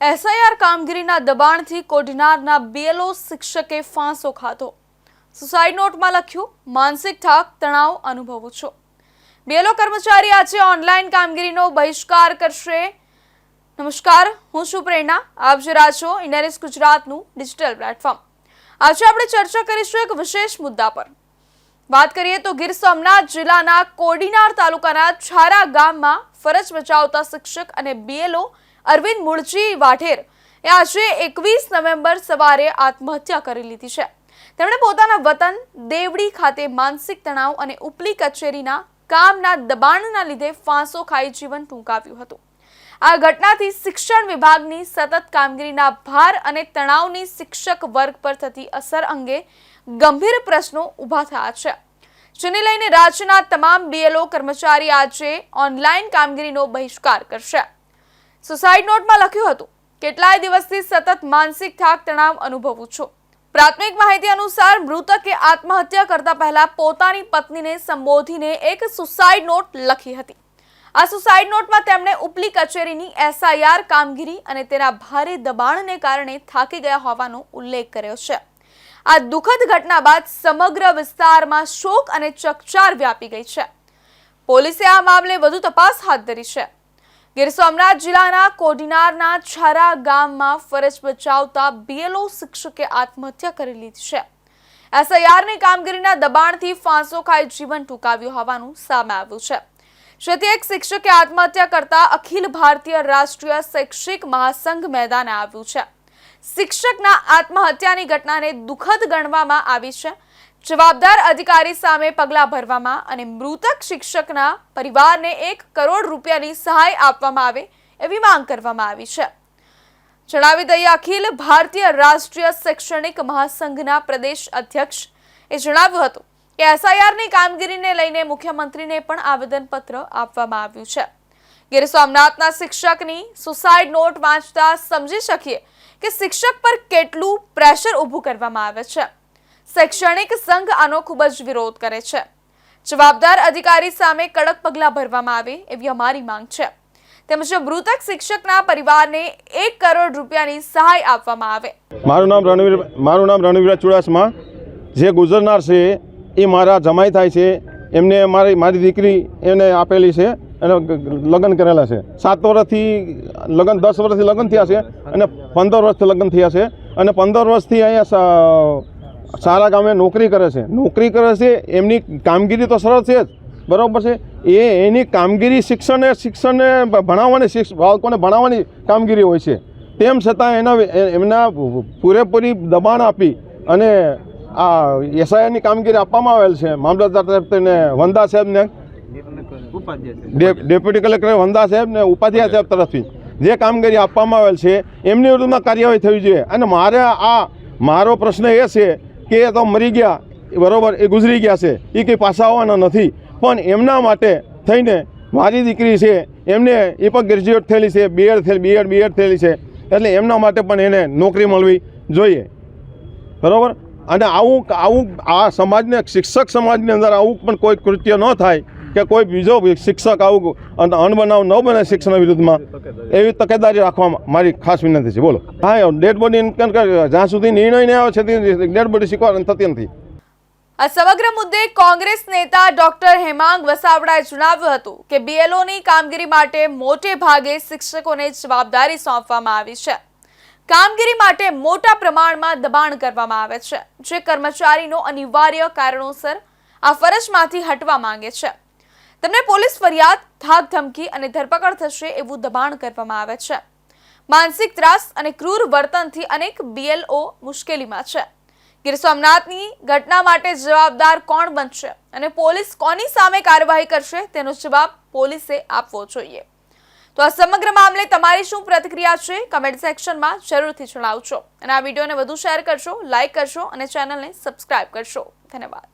SIR કામગીરીના દબાણથી કોડીનારના BLO શિક્ષકે ફાંસો ખાધો. સુસાઇડ નોટમાં લખ્યું, માનસિક થાક, તણાવ અનુભવું છો. બીએલઓ કર્મચારી આજે ઓનલાઈન કામગીરીનો બહિષ્કાર કરશે. નમસ્કાર, હું છું પ્રેરણા. આપ જોઈ છો ઇન્ડિયન્સ ગુજરાતનું ડિજિટલ પ્લેટફોર્મ આજે આપણે ચર્ચા કરીશું એક વિશેષ મુદ્દા પર. વાત કરીએ તો ગીર સોમનાથ જિલ્લાના કોડીનાર તાલુકાના છારા ગામમાં ફરજ બજાવતા શિક્ષક અને બીએલઓ અરવિંદ મુળજી વાઢેર એ આજે એકવીસ નવેમ્બર સવારે આત્મહત્યા કરી લીધી છે. તેમણે પોતાના વતન દેવડી ખાતે માનસિક તણાવ અને ઉપલી કચેરીના કામના દબાણના લીધે ફાંસો ખાઈ જીવન ટૂંકાવ્યું હતું. આ ઘટનાથી શિક્ષણ વિભાગની સતત કામગીરીના ભાર અને તણાવની શિક્ષક વર્ગ પર થતી અસર અંગે ગંભીર પ્રશ્નો ઊભા થયા છે. જેને લઈને રાજ્યના તમામ બીએલઓ કર્મચારી આજે ઓનલાઈન કામગીરીનો બહિષ્કાર કરશે. સુસાઇડ નોટમાં લખ્યું હતું, કેટલાય દિવસથી સતત માનસિક થાક, તણાવ અનુભવું છું. પ્રાથમિક માહિતી અનુસાર મૃતકે આત્મહત્યા કરતા પહેલા પોતાની પત્નીને સંબોધીને એક સુસાઇડ નોટ લખી હતી. આ સુસાઇડ નોટમાં તેમણે ઉપલી કચેરીની એસઆઈઆર કામગીરી અને તેના ભારે દબાણને કારણે થાકી ગયા હોવાનો ઉલ્લેખ કર્યો છે. આ દુઃખદ ઘટના બાદ સમગ્ર વિસ્તારમાં શોક અને ચકચાર વ્યાપી ગઈ છે. પોલીસે આ મામલે વધુ તપાસ હાથ ધરી છે. ગીર સોમનાથ જિલ્લાના કોડીનારના છારા ગામમાં ફરજ બચાવતા બીએલઓ શિક્ષકે આત્મહત્યા કરી લીધી છે. એસઆઈઆરની કામગીરીના દબાણથી ફાંસો ખાઈ જીવન ટૂંકાવ્યું હોવાનું સામે આવ્યું છે. જેથી એક શિક્ષકે આત્મહત્યા કરતા અખિલ ભારતીય રાષ્ટ્રીય શૈક્ષિક મહાસંઘ મેદાને આવ્યું છે. શિક્ષકના આત્મહત્યાની ઘટનાને દુઃખદ ગણવામાં આવી છે. જવાબદાર અધિકારી સામે પગલાં ભરવામાં અને મૃતક શિક્ષકના પરિવારને એક કરોડ રૂપિયાની સહાય આપવામાં આવે એવી માંગ કરવામાં આવી છે. જણાવી દઈએ, અખિલ ભારતીય રાષ્ટ્રીય શૈક્ષણિક મહાસંઘના પ્રદેશ અધ્યક્ષ એ જણાવ્યું હતું કે એસઆઈઆરની કામગીરીને લઈને મુખ્યમંત્રીને પણ આવેદનપત્ર આપવામાં આવ્યું છે. ગીર સોમનાથના શિક્ષકની સુસાઇડ નોટ વાંચતા સમજી શકીએ કે શિક્ષક પર કેટલું પ્રેશર ઊભું કરવામાં આવે છે. શૈક્ષણિક સંઘ આનો ખૂબ જ વિરોધ કરે છે. જવાબદાર અધિકારી સામે કડક પગલાં ભરવામાં આવે એવી અમારી માંગ છે. તેમજ મૃતક શિક્ષકના પરિવારને એક કરોડ રૂપિયાની સહાય આપવામાં આવે. મારું નામ રણવીર મારું નામ રણવીર ચુડાસમા. જે ગુજરનાર છે, એ મારા જમાઈ થાય છે. એમને મારી મારી દીકરી એને આપેલી છે અને લગ્ન કરેલા છે. સાત વર્ષથી લગ્ન, દસ વર્ષથી લગ્ન થયા છે અને પંદર વર્ષથી લગ્ન થયા છે. અને પંદર વર્ષથી અહીંયા સારા ગામે નોકરી કરે છે. નોકરી કરે છે, એમની કામગીરી તો સરળ છે જ. બરાબર છે? એ એની કામગીરી શિક્ષણને શિક્ષણને ભણાવવાની બાળકોને ભણાવવાની કામગીરી હોય છે. તેમ છતાં એના એમના પૂરેપૂરી દબાણ આપી અને આ એસઆઈની કામગીરી આપવામાં આવેલ છે. મામલતદાર સાહેબ તેને વંદા સાહેબને ડેપ્યુટી કલેક્ટર વંદા સાહેબ ને ઉપાધ્યાય સાહેબ તરફથી જે કામગીરી આપવામાં આવેલ છે, એમની વિરુદ્ધમાં કાર્યવાહી થવી જોઈએ. અને મારે આ, મારો પ્રશ્ન એ છે કે એ તો મરી ગયા, બરાબર, એ ગુજરી ગયા છે. એ કંઈ પાછા આવવાના નથી. પણ એમના માટે થઈને મારી દીકરી છે, એમને એ પણ ગ્રેજ્યુએટ થયેલી છે બીએડ થયેલી બીએડ બીએડ થયેલી છે. એટલે એમના માટે પણ એને નોકરી મળવી જોઈએ. બરાબર? અને આવું આવું, આ સમાજને, શિક્ષક સમાજની અંદર આવું પણ કોઈ કૃત્ય ન થાય કે કોઈ બીજો શિક્ષક આવું અન- અણબનાવ ન બને શિક્ષણ વિરુદ્ધમાં, એવી તકેદારી રાખવા મારી ખાસ વિનંતી છે. બોલો. હા ડેડ બોડી જ્યાં સુધી નિર્ણય નહીં આવે છે ડેડ બોડી શીખવા થતી નથી. આ સમગ્ર મુદ્દે કોંગ્રેસ નેતા ડોક્ટર હેમાંગ વસાવડાએ જણાવ્યું હતું કે બીએલઓની કામગીરી માટે મોટે ભાગે શિક્ષકોને જવાબદારી સોંપવામાં આવી છે. કામગીરી માટે મોટા પ્રમાણમાં દબાણ કરવામાં આવે છે, જે કર્મચારીનો અનિવાર્ય કારણોસર આ ફરજમાંથી હટવા માંગે છે. તેમને પોલીસ ફરિયાદ ધાક ધમકી અને ધરપકડ થશે એવું દબાણ કરવામાં આવે છે. માનસિક ત્રાસ અને ક્રૂર વર્તનથી અનેક બીએલઓ મુશ્કેલીમાં છે. ગીર સોમનાથની ઘટના માટે જવાબદાર કોણ બનશે અને પોલીસ કોની સામે કાર્યવાહી કરશે તેનો જવાબ પોલીસે આપવો જોઈએ. તો આ સમગ્ર મામલે તમારી શું પ્રતિક્રિયા છે? કમેન્ટ સેક્શનમાં જરૂરથી જણાવજો. અને આ વિડીયોને વધુ શેર કરશો લાઇક કરશો અને ચેનલને સબસ્ક્રાઇબ કરશો ધન્યવાદ.